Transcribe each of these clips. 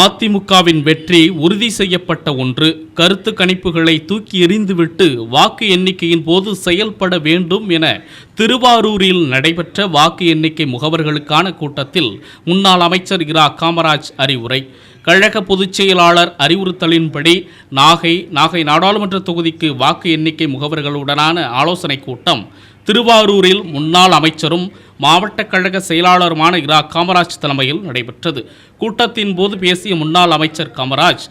அதிமுகவின் வெற்றி உறுதி செய்யப்பட்ட ஒன்று. கருத்து கணிப்புகளை தூக்கி எறிந்துவிட்டு வாக்கு எண்ணிக்கையின் போது செயல்பட வேண்டும் என திருவாரூரில் நடைபெற்ற வாக்கு எண்ணிக்கை முகவர்களுக்கான கூட்டத்தில் முன்னாள் அமைச்சர் இரா. காமராஜ் அறிவுரை. கழக பொதுச் செயலாளர் அறிவுறுத்தலின்படி நாகை நாகை நாடாளுமன்ற தொகுதிக்கு வாக்கு எண்ணிக்கை முகவர்களுடனான ஆலோசனைக் கூட்டம் திருவாரூரில் முன்னாள் அமைச்சரும் மாவட்ட கழக செயலாளருமான இரா. காமராஜ் தலைமையில் நடைபெற்றது. கூட்டத்தின் போது பேசிய முன்னாள் அமைச்சர் காமராஜ்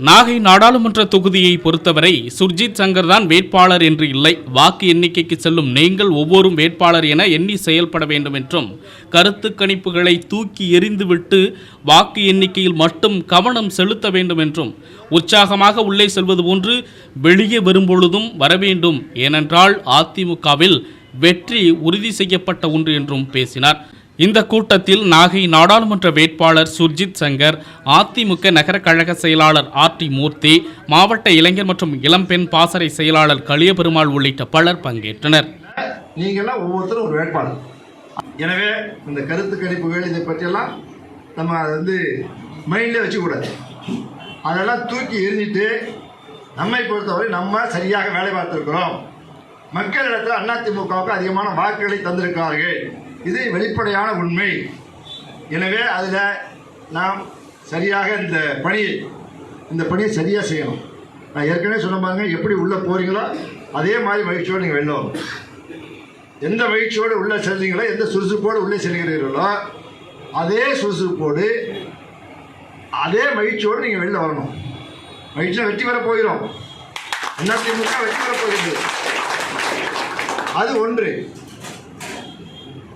நாகை நாடாளுமன்ற தொகுதியை பொறுத்தவரை சுர்ஜித் சங்கர் தான் வேட்பாளர் என்று இல்லை. வாக்கு எண்ணிக்கைக்கு செல்லும் நீங்கள் ஒவ்வொரு வேட்பாளர் என எண்ணி செயல்பட வேண்டும் என்றும் கருத்து கணிப்புகளை தூக்கி எறிந்துவிட்டு வாக்கு எண்ணிக்கையில் மட்டும் கவனம் செலுத்த வேண்டும் என்றும் உற்சாகமாக உள்ளே செல்வது போன்று வெளியே வரும்பொழுதும் வரவேண்டும் ஏனென்றால் அதிமுகவில் வெற்றி உறுதி செய்யப்பட்ட ஒன்று என்றும் பேசினார். இந்த கூட்டத்தில் நாகை நாடாளுமன்ற வேட்பாளர் சுர்ஜித் சங்கர் அதிமுக நகர கழக செயலாளர் ஆர் டி மூர்த்தி மாவட்ட இளைஞர் மற்றும் இளம்பெண் பாசறை செயலாளர் களியபெருமாள் உள்ளிட்ட பலர் பங்கேற்றனர். நீங்கள்லாம் ஒவ்வொருத்தரும் ஒரு வேட்பாளர். எனவே இந்த கருத்து கணிப்புகள் இதை பற்றியெல்லாம் நம்ம அதை வந்து மைண்டில் வச்சுக்கூடாது. அதெல்லாம் தூக்கி எறிஞ்சிட்டு நம்மை பொறுத்தவரை நம்ம சரியாக வேலை பார்த்துருக்குறோம். மக்களிடத்தில் அதிமுகவுக்கு அதிகமான வாக்குகளை தந்திருக்கிறார்கள். இது வெளிப்படையான உண்மை. எனவே அதில் நாம் சரியாக இந்த பணியை இந்த பணியை சரியாக செய்யணும். நான் ஏற்கனவே சொன்ன பாருங்க எப்படி உள்ளே போகிறீங்களோ அதே மாதிரி மகிழ்ச்சியோடு நீங்கள் வெளில வரணும் எந்த மகிழ்ச்சியோடு உள்ளே செல்றீங்களோ எந்த சுறுசுறுப்போடு உள்ளே செல்கிறீர்களோ அதே சுறுசுறுப்போடு அதே மகிழ்ச்சியோடு நீங்கள் வெளில வரணும். மகிழ்ச்சியாக வெற்றி பெற போகிறோம். அதிமுக வெற்றி பெற போகிறது. அது ஒன்று.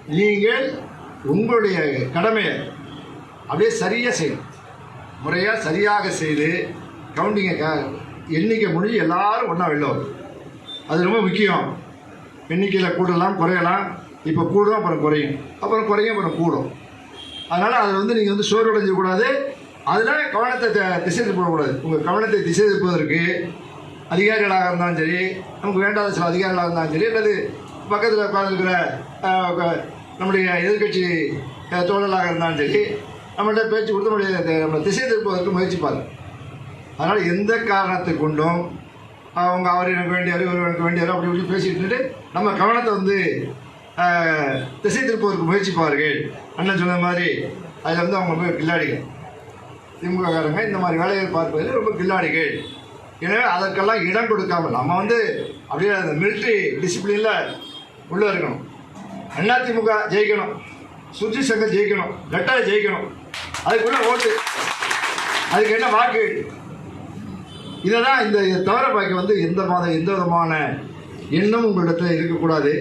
நீங்கள் உங்களுடைய கடமையை அப்படியே சரியாக செய்யணும். முறையாக சரியாக செய்து கவுண்டிங்கை க எண்ணிக்கை முடிஞ்சு எல்லோரும் ஒன்றா வெளில வரும் அது ரொம்ப முக்கியம். எண்ணிக்கையில் கூடலாம் குறையலாம். இப்போ கூடும் அப்புறம் குறையும். அப்புறம் குறையும் அப்புறம் கூடும். அதனால் அதில் வந்து நீங்கள் வந்து சோர்வடைஞ்சக்கூடாது அதனால் கவனத்தை த- திசை திருப்பக்கூடாது உங்கள் கவனத்தை திசை திருப்பதற்கு அதிகாரிகளாக இருந்தாலும் சரி நமக்கு வேண்டாத சில அதிகாரிகளாக இருந்தாலும் சரி அல்லது பக்கத்தில் உட்காந்துருக்கிற நம்முடைய எதிர்க்கட்சி தோழலாக இருந்தாலும் சரி நம்மள்ட்ட பேச்சு கொடுத்த நம்முடைய நம்ம திசை திருப்பதற்கு முயற்சிப்பாங்க. அதனால் எந்த காரணத்தை கொண்டும் அவங்க அவர் எனக்கு வேண்டியார் இவர் எனக்கு வேண்டியார் அப்படி இப்படி பேசிட்டு நம்ம கவனத்தை வந்து திசை திருப்பதற்கு முயற்சிப்பார்கள். அண்ணன் சொன்ன மாதிரி அதில் வந்து அவங்க ரொம்ப கில்லாடிகள். திமுககாரங்க இந்த மாதிரி வேலைகள் பார்ப்பதில் ரொம்ப கில்லாடிகள். எனவே அதற்கெல்லாம் இடம் கொடுக்காமல் நம்ம வந்து அப்படியே அந்த மிலிட்ரி டிசிப்ளினில் உள்ளே இருக்கணும். அதிமுக ஜெயிக்கணும். சுற்றி சங்கம் ஜெயிக்கணும். ரெட்டாக ஜெயிக்கணும். அதுக்குள்ள ஓட்டு. அதுக்கு என்ன வாக்கு? இதை தான் இந்த இதை தவிர பாக்கி வந்து எந்த மாத எந்த விதமான எண்ணம் உங்களிடத்தில் இருக்கக்கூடாது.